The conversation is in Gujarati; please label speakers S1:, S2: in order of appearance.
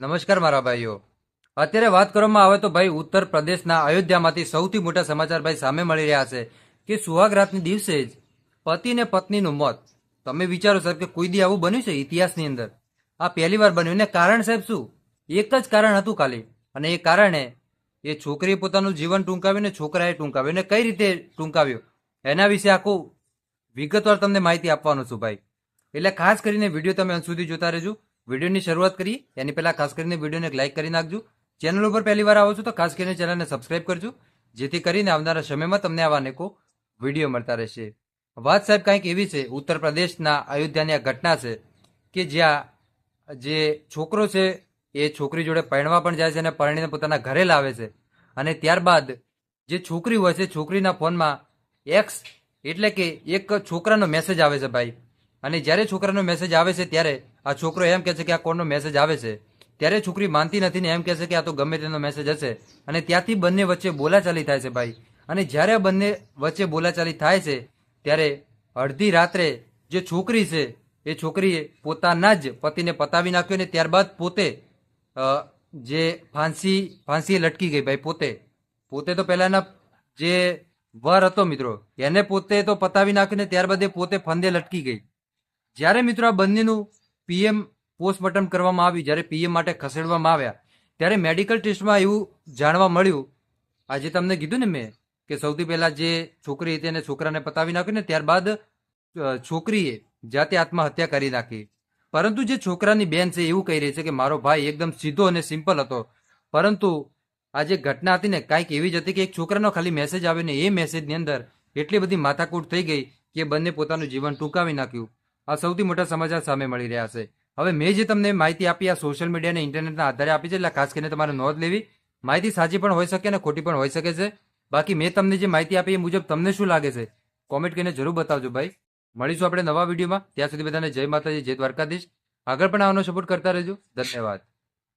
S1: નમસ્કાર મારા ભાઈઓ. અત્યારે વાત કરવામાં આવે તો ભાઈ ઉત્તર પ્રદેશના અયોધ્યામાંથી સૌથી મોટા સમાચાર ભાઈ સામે મળી રહ્યા છે કે સુહાગ રાતની દિવસે જ પતિ ને પત્નીનું મોત. તમે વિચારો સાહેબ કે કોઈ દી આવું બન્યું છે ઇતિહાસની અંદર? આ પહેલી વાર બન્યું. ને કારણ સાહેબ શું? એક જ કારણ હતું ખાલી. અને એ કારણે એ છોકરીએ પોતાનું જીવન ટૂંકાવ્યું ને છોકરાએ ટૂંકાવ્યું. ને કઈ રીતે ટૂંકાવ્યું? એના વિશે આખું વિગતવાર તમને માહિતી આપવાનું છું ભાઈ. એટલે ખાસ કરીને વીડિયો તમે અંત સુધી જોતા રહેજો. વિડીયોની શરૂઆત કરીએ. એની પહેલા ખાસ કરીને વિડીયોને એક લાઇક કરી નાખજો. ચેનલ ઉપર પહેલી વાર આવો છો તો ખાસ કરીને ચેનલને સબસ્ક્રાઇબ કરજો. જેથી કરીને આવનારા સમયમાં તમને આવા અનેકો વીડિયો મળતા રહેશે. વાત સાહેબ કંઈક એવી છે. ઉત્તર પ્રદેશના અયોધ્યાની આ ઘટના છે કે જ્યાં જે છોકરો છે એ છોકરી જોડે પરણવા પણ જાય છે અને પરણીને પોતાના ઘરે લાવે છે. અને ત્યારબાદ જે છોકરી હોય છે, છોકરીના ફોનમાં એક્સ એટલે કે એક છોકરાનો મેસેજ આવે છે ભાઈ. અને જ્યારે છોકરાનો મેસેજ આવે છે ત્યારે આ છોકરો એમ કહે છે કે આ કોણનો મેસેજ આવે છે. ત્યારે છોકરી માનતી નથી ને એમ કહે છે કે આ તો ગમે તેનો મેસેજ હશે. અને ત્યાંથી બંને વચ્ચે બોલાચાલી થાય છે ભાઈ. અને જ્યારે બંને વચ્ચે બોલાચાલી થાય છે, ત્યારે અડધી રાત્રે જે છોકરી છે, એ છોકરીએ પોતાના જ પતિને પતાવી નાખ્યો અને ત્યારબાદ પોતે જે ફાંસી ફાંસી લટકી ગઈ ભાઈ પોતે. પોતે તો પહેલાના જે વર હતો મિત્રો, એને પોતે તો પતાવી નાખીને ત્યારબાદ એ પોતે ફંદે લટકી ગઈ. જ્યારે મિત્રો આ બંનેનું પીએમ પોસ્ટમોર્ટમ કરવામાં આવ્યું, જ્યારે પીએમ માટે ખસેડવામાં આવ્યા, ત્યારે મેડિકલ ટેસ્ટમાં એવું જાણવા મળ્યું, આજે તમને કીધું ને મેં, કે સૌથી પહેલાં જે છોકરી હતી એને છોકરાને પતાવી નાખ્યું ને ત્યારબાદ છોકરીએ જાતે આત્મહત્યા કરી નાખી. પરંતુ જે છોકરાની બેન છે, એવું કહી રહી છે કે મારો ભાઈ એકદમ સીધો અને સિમ્પલ હતો. પરંતુ આ જે ઘટના હતી ને, કાંઈક એવી જ હતી કે એક છોકરાનો ખાલી મેસેજ આવ્યો ને એ મેસેજની અંદર એટલી બધી માથાકૂટ થઈ ગઈ કે બંને પોતાનું જીવન ટૂંકાવી નાખ્યું. આ સૌથી મોટા સમાચાર સામે મળી રહ્યા છે. હવે મેં જે તમને માહિતી આપી આ સોશિયલ મીડિયા અને ઇન્ટરનેટના આધારે આપી છે, એટલે ખાસ કરીને તમારે નોંધ લેવી. માહિતી સાચી પણ હોઈ શકે અને ખોટી પણ હોઈ શકે છે. બાકી મેં તમને જે માહિતી આપી એ મુજબ તમને શું લાગે છે? કોમેન્ટ કરીને જરૂર બતાવજો ભાઈ. મળીશું આપણે નવા વિડીયોમાં. ત્યાં સુધી બધાને જય માતાજી, જય દ્વારકાધીશ. આગળ પણ આવવાનો સપોર્ટ કરતા રહેજો. ધન્યવાદ.